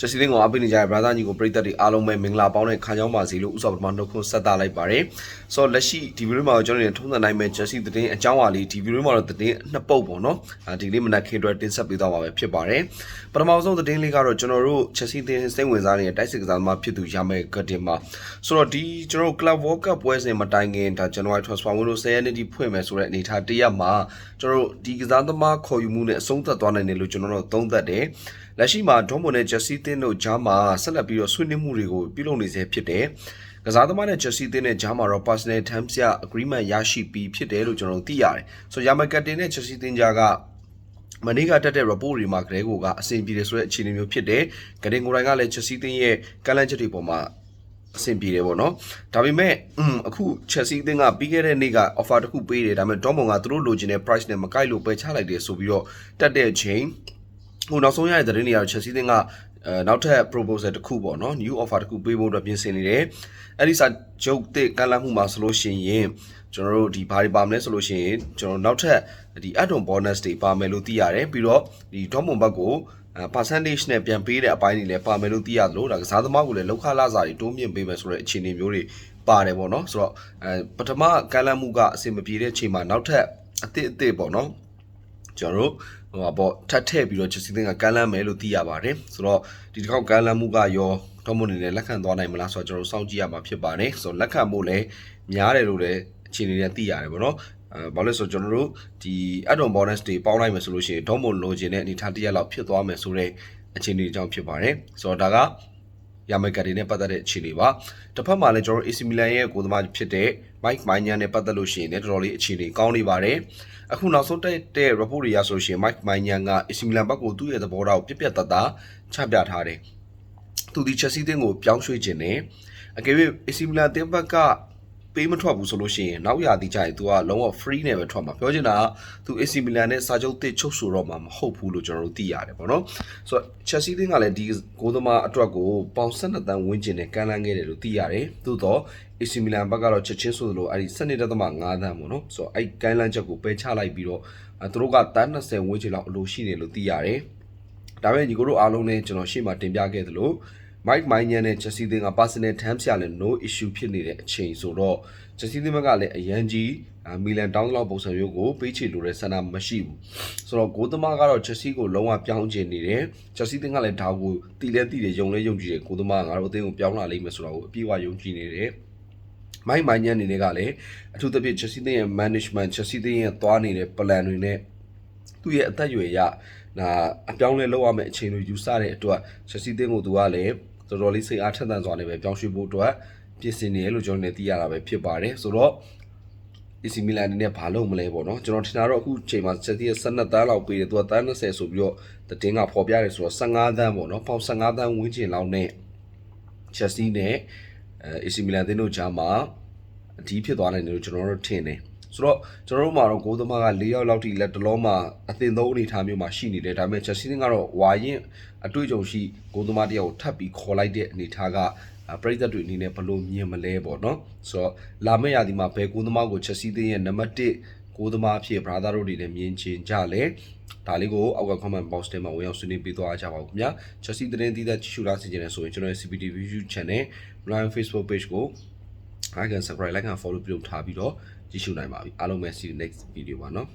ချက်စီသင်းကိုအားပေးနေကြတဲ့ brother ညီကိုပရိသတ်တွေအားလုံးပဲမင်္ဂလာပေါင်းတဲ့ခါကြောင်းပါစီလို့ဥစ္စာပထမနှုတ်ခွန်းဆက်တာလိုက်ပါတယ်ဆိုတော့လက်ရှိဒီဗီဒီယိုမှာကျွန်တော်တို့ထုံးစံတိုင်းပဲချက်စီသတင်းအကြောင်းအရာလေးဒီဗီဒီယိုမှာတော့သတင်းနှစ်ပုတ်ပေါ့နော်ဒီလေးမနက်ခင်းအတွက်တင်ဆက်ပေးသွားမှာပဲဖြစ်ပါတယ်ပထမဆုံးသတင်းလေးကတော့ကျွန်တော်တို့ချက်စီသင်းစိတ်ဝင်စားနေတဲ့တိုက်စစ်ကစားသမားဖြစ်သူရမယ်ကတင်မှာဆိုတော့ဒီကျွန်တော် Club World Cup ပွဲစဉ်မတိုင်ခင်ဒါ January transfer window 10ရက်နေ့ထိဖွင့်မယ်ဆိုတဲ့အနေအထားတရက်မှာကျွန်တော်တို့ဒီကစားသမားခေါ်ယူမှုနဲ့အဆုံးသတ်သွားနိုင်တယ်လို့ကျွန်တော်တို့သုံးသပ်တယ်လက်ရှိမှာဒေါမွန်နဲ့ဂျက်စီသင်းတို့ဂျားမှာဆက်လက်ပြီးတော့ဆွေးနွေးမှုတွေကိုပြုလုပ်နေစေဖြစ်တယ်ကစားသမားနဲ့ဂျက်စီသင်းနဲ့ဂျားမှာတော့ personal terms ရ agreement ရရှိပြီးဖြစ်တယ်လို့ကျွန်တော်တို့သိရတယ်ဆိုတော့ယာမကတ်တင်နဲ့ဂျက်စီသင်းကြားကမနေ့ကတက်တဲ့ report တွေမှာကလေးကိုကအဆင်ပြေတယ်ဆိုတဲ့အခြေအနေမျိုးဖြစ်တယ်။ကတင်ကိုယ်တိုင်ကလည်းချက်စီတင်းရဲ့ကလန့်ချက်တွေပေါ်မှာအဆင်ပြေတယ်ပေါ့နော်။ဒါပေမဲ့อืมအခုချက်စီတင်းကပြီးခဲ့တဲ့နေ့က offer တစ်ခုပေးတယ်ဒါပေမဲ့ဒေါမွန်ကသူတို့လိုချင်တဲ့ price နဲ့မကိုက်လို့ပယ်ချလိုက်တယ်ဆိုပြီးတော့တက်တဲ့ချိန်ဟိုနောက်ဆုံးရတဲ့သတင်းတွေကတော့ချက်စီတင်းက အဲနောက်ထပ် proposal တစ်ခုပေါ့နော် new offer တစ်ခုပေးဖို့အတွက်ပြင်ဆင်နေတယ်။အဲ့ဒီစာချုပ်တဲ့ကလန့်မှုမှာဆိုလို့ရှိရင်ကျွန်တော်တို့ဒီဘာတွေပါမလဲဆိုလို့ရှိရင်ကျွန်တော်နောက်ထပ်ဒီ add-on bonus တွေပါမယ်လို့သိရတယ်ပြီးတော့ဒီဒေါမွန်ဘက်ကိုအဲ percentage နဲ့ပြန်ပေးတဲ့အပိုင်းတွေလည်းပါမယ်လို့သိရသလိုဒါကစားသမားကိုလည်းလောက်ခလာစာတွေတိုးမြင့်ပေးမယ်ဆိုတဲ့အခြေအနေမျိုးတွေပါတယ်ပေါ့နော်ဆိုတော့အဲပထမကလန့်မှုကအဆင်မပြေတဲ့အချိန်မှာနောက်ထပ်အသစ်အသစ်ပေါ့နော်ကျွန်တော်တို့ ဟိုပါပေါ့ထပ်ထည့်ပြီးတော့ချက်စီသင်းကကမ်းလှမ်းမယ်လို့သိရပါတယ်ဆိုတော့ဒီတစ်ခေါက်ကမ်းလှမ်းမှုကရောတော့မနေနဲ့လက်ခံသွားနိုင်မလားဆိုတော့ကျွန်တော်တို့စောင့်ကြည့်ရမှာဖြစ်ပါတယ်ဆိုတော့လက်ခံဖို့လည်းများတယ်လို့လည်းအခြေအနေနဲ့သိရတယ်ပေါ့နော်အဲဘာလို့လဲဆိုတော့ကျွန်တော်တို့ဒီ add-on bonus တွေပေါင်းလိုက်မယ်ဆိုလို့ရှိရင်ဒေါမွန်လိုချင်တဲ့အနေထားတစ်ရက်လောက်ဖြစ်သွားမယ်ဆိုတဲ့အခြေအနေအကြောင်းဖြစ်ပါတယ်ဆိုတော့ဒါက ရမိုက်ကတွေနဲ့ပတ်သက်တဲ့အခြေအနေပါတစ်ဖက်မှာလည်းကျွန်တော်တို့ AC Milan ရဲ့ကိုယ်သမားဖြစ်တဲ့ Mike Maignan နဲ့ပတ်သက်လို့ရှိရင်လည်းတော်တော်လေးအခြေအနေကောင်းနေပါတယ်အခုနောက်ဆုံးတက်တဲ့ report တွေရဆိုလို့ရှိရင် Mike Maignan က AC Milan ဘက်ကိုသူ့ရဲ့သဘောထားကိုပြက်ပြက်တသားချပြထားတယ်သူဒီ Chelsea တင်းကိုပြောင်းရွှေ့ခြင်းနဲ့အကယ်၍ AC Milan တင်းဘက်က ပေးမထွက်ဘူးဆိုလို့ရှိရင်နောက်ရာသီကျရင် तू ကလုံးဝ free နဲ့ပဲထွက်မှာပြောချင်တာက तू AC Milan နဲ့စာချုပ်တစ်ချုပ်ဆိုတော့မှာမဟုတ်ဘူးလို့ကျွန်တော်တို့သိရတယ်ပေါ့နော်ဆိုတော့ Chelsea တင်းကလည်းဒီဂိုးသမားအတွက်ကိုပေါင်12တန်းဝန်းကျင်နဲ့ကမ်းလှမ်းခဲ့တယ်လို့သိရတယ်သို့တော့ AC Milan ဘက်ကတော့ချက်ချင်းဆိုသလိုအဲ့ဒီ12.5တန်းပေါ့နော်ဆိုတော့အဲ့ကမ်းလှမ်းချက်ကိုပယ်ချလိုက်ပြီးတော့သူတို့ကတန်း20ဝန်းကျင်လောက်အလိုရှိတယ်လို့သိရတယ်ဒါပေမဲ့ညီကိုတို့အားလုံးနဲ့ကျွန်တော်ရှေ့မှာတင်ပြခဲ့သလို Mike Maignan နဲ့ Chelsea သင်းက personal terms ရလည်း no issue ဖြစ်နေတဲ့အချိန်ဆိုတော့ Chelsea သင်းဘက်ကလည်းအရန်ကြီးမီလန်တောင်းလောက်ပုံစံမျိုးကိုပေးချေလိုတဲ့ဆန္ဒမရှိဘူးဆိုတော့ဂိုးသမားကတော့ Chelsea ကိုလုံးဝပြောင်းချင်နေတယ် Chelsea သင်းကလည်းဒါကိုတီလဲတီတယ်ယုံလဲယုံကြည်တယ်ဂိုးသမားကငါတို့အသင်းကိုပြောင်းလာလိမ့်မယ်ဆိုတာကိုအပြည့်အဝယုံကြည်နေတယ်မိုင်းမိုင်းညံအနေနဲ့ကလည်းအထူးသဖြင့် Chelsea သင်းရဲ့ management Chelsea သင်းရဲ့သွားနေတဲ့ plan တွေနဲ့ သူ့ရဲ့အသက်အရွယ်ရနာအပြောင်းလဲလုပ်ရမယ့်အချိန်တွေယူဆတဲ့အတွက် Chelsea သင်းကိုသူကလည်းတော်တော်လေးစိတ်အားထက်သန်စွာနဲ့ပဲပြောင်းရွှေ့ဖို့အတွက်ပြင်ဆင်နေရလို့ကျွန်တော်လည်းသိရတာပဲဖြစ်ပါတယ်ဆိုတော့ AC Milan အနေနဲ့ဘာလုပ်မလဲပေါ့နော်ကျွန်တော်ထင်တာတော့အခုချိန်မှာ Chelsea ရဲ့12တန်းလောက်ပေးတယ်သူကတန်း20ဆိုပြီးတော့တင်းကပေါ်ပြတယ်ဆိုတော့15တန်းပေါ့နော်ပေါင်15တန်းဝန်းကျင်လောက်နဲ့ Chelsea နဲ့အဲ AC Milan တင်းတို့ကြားမှာအဒီဖြစ်သွားနိုင်တယ်လို့ကျွန်တော်တို့ထင်တယ် ဆိုတော့ကျွန်တော်တို့မှာတော့ဂိုးသမားက၄ယောက်လောက်ထိလက်တလုံးမှာအသင်သုံးအနေထားမျိုးမှာရှိနေတယ်ဒါပေမဲ့ Chelsea ကတော့ဝါရင်အတွေ့အကြုံရှိဂိုးသမားတယောက်ကိုထပ်ပြီးခေါ်လိုက်တဲ့အနေထားကပရိသတ်တွေအနေနဲ့ဘယ်လိုမြင်မလဲပေါ့နော်ဆိုတော့လာမယ့်ရာသီမှာဘယ်ဂိုးသမားကို Chelsea တင်းရဲ့နံပါတ်1ဂိုးသမားအဖြစ် brother တို့တွေလည်းမြင်ချင်ကြလဲဒါလေးကိုအောက်က comment box ထဲမှာဝင်ရောက်ဆွေးနွေးပေးသွားကြပါဦးခင်ဗျာ Chelsea တင်းတည်တဲ့ကြည့်ရှုလားဆင်ခြင်နေဆိုရင်ကျွန်တော်ရဲ့ CPTV YouTube channel live Facebook page ကို like and subscribe like and follow ပြုလုပ်ထားပြီးတော့ကြည့်ရှုနိုင်ပါပြီအားလုံးပဲ see you next video ပါနော်